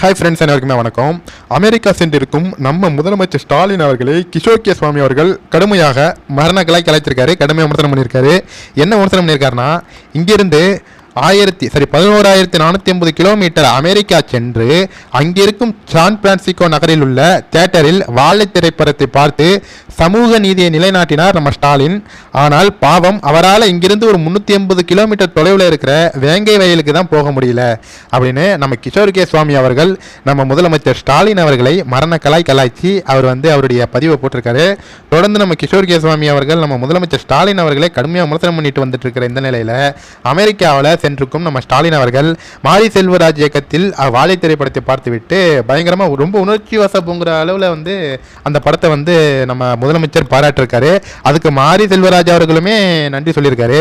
Hi friends அனைவருக்குமே வணக்கம். America சென்றிருக்கும் நம்ம முதலமைச்சர் ஸ்டாலின் அவர்களை கிஷோர் கே சுவாமி அவர்கள் கடுமையாக மரணக்கலை கலைச்சிருக்காரு கடுமையாக விமர்சனம் பண்ணியிருக்காரு. என்ன விமர்சனம் பண்ணியிருக்காருன்னா இங்கிருந்து ஆயிரத்தி சரி பதினோராயிரத்தி நானூற்றி ஐம்பது கிலோமீட்டர் அமெரிக்கா சென்று அங்கிருக்கும் சான் பிரான்சிஸ்கோ நகரில் உள்ள தியேட்டரில் வாழை திரைப்படத்தை பார்த்து சமூக நீதியை நிலைநாட்டினார் நம்ம ஸ்டாலின். ஆனால் பாவம் அவரால் இங்கிருந்து ஒரு முந்நூற்றி ஐம்பது கிலோமீட்டர் தொலைவில் இருக்கிற வேங்கை வயலுக்கு தான் போக முடியல. அப்படின்னு நம்ம கிஷோர் கே. சுவாமி அவர்கள் நம்ம முதலமைச்சர் ஸ்டாலின் அவர்களை மரண கலாய் கலாய்ச்சி அவர் வந்து அவருடைய பதிவை போட்டிருக்காரு. தொடர்ந்து நம்ம கிஷோர் கே. சுவாமி அவர்கள் நம்ம முதலமைச்சர் ஸ்டாலின் அவர்களை கடுமையாக விமர்சனம் பண்ணிட்டு வந்துட்டு இருக்கிற இந்த நிலையில் அமெரிக்காவில் சென்றிருக்கும் நம்ம ஸ்டாலின் அவர்கள். மாரி செல்வராஜ் இயக்கத்தில் வாழை திரைப்படத்தை பார்த்துவிட்டு பயங்கரமாக ரொம்ப உணர்ச்சி வசப்புங்கிற அளவில் வந்து அந்த படத்தை வந்து நம்ம முதலமைச்சர் பாராட்டிருக்காரு. அதுக்கு மாரி செல்வராஜ் அவர்களுமே நன்றி சொல்லியிருக்காரு.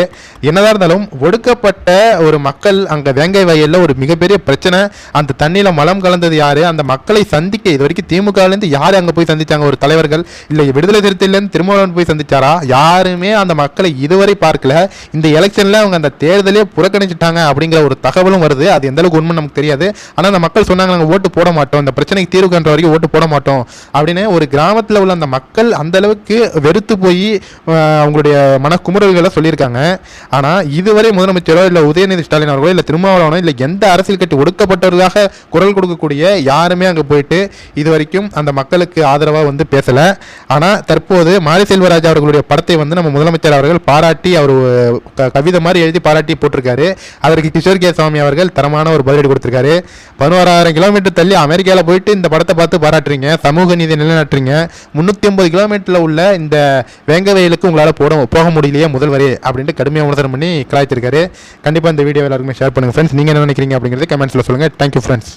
என்னதான் இருந்தாலும் ஒடுக்கப்பட்ட ஒரு மக்கள் அங்கே வேங்கை வயலில் ஒரு மிகப்பெரிய பிரச்சனை. அந்த தண்ணியில் மலம் கலந்தது யாரு? அந்த மக்களை சந்திக்க இது வரைக்கும் திமுகலேருந்து யார் அங்கே போய் சந்திச்சாங்க? ஒரு தலைவர்கள். இல்லை விடுதலை சிறுத்தையிலேருந்து திருமாவளவன் போய் சந்திச்சாரா? யாருமே அந்த மக்களை இதுவரை பார்க்கல. இந்த எலெக்ஷனில் அவங்க அந்த தேர்தலே புறக்கணிச்சிட்டாங்க அப்படிங்கிற ஒரு தகவலும் வருது. அது எந்த அளவுக்கு உண்மை நமக்கு தெரியாது. ஆனால் அந்த மக்கள் சொன்னாங்க நாங்கள் ஓட்டு போட மாட்டோம். இந்த பிரச்சனைக்கு தீர்வு கண்ட வரைக்கும் ஓட்டு போட மாட்டோம். அப்படின்னு ஒரு கிராமத்தில் உள்ள அந்த மக்கள் அந்த அளவுக்கு வெறுத்து போய் அவங்களுடைய மனக்குமுறல்களை சொல்லியிருக்காங்க. ஆனால் இதுவரை முதலமைச்சரோ இல்லை உதயநிதி ஸ்டாலின் அவர்களோ இல்லை திருமாவளவனோ இல்லை எந்த அரசியல் கட்சி ஒடுக்கப்பட்டவர்களாக குரல் கொடுக்கக்கூடிய யாருமே அங்கே போயிட்டு இது வரைக்கும் அந்த மக்களுக்கு ஆதரவாக வந்து பேசலை. ஆனால் தற்போது மாரி செல்வராஜ் அவர்களுடைய படத்தை வந்து நம்ம முதலமைச்சர் அவர்கள் பாராட்டி அவர் க- கவிதை மாதிரி எழுதி பாராட்டி போட்டிருக்காரு. அதற்கு கிஷோர் கே சுவாமி அவர்கள் தரமான ஒரு பதிலடி கொடுத்திருக்காரு. பதினோராயிரம் கிலோமீட்டர் தள்ளி அமெரிக்காவில் போயிட்டு இந்த படத்தை பார்த்து பாராட்டுறீங்க. சமூக நீதி நிலைநாட்டுறீங்க. முந்நூற்றி ஐம்பது கிலோமீட்டரில் உள்ள இந்த வேங்க வயலுக்கு உங்களால் போட போக முடியலையே முதல்வரே அப்படின்ட்டு கடுமையாக விமர்சனம் பண்ணி கலாய்த்திருக்காரு கண்டிப்பாக இந்த வீடியோ எல்லாருக்குமே ஷேர் பண்ணுங்கள் ஃப்ரெண்ட்ஸ் நீங்கள் என்ன நினைக்கிறீங்க அப்படிங்கிறது கமெண்ட்ஸில் சொல்லுங்கள் தேங்க்யூ ஃப்ரெண்ட்ஸ்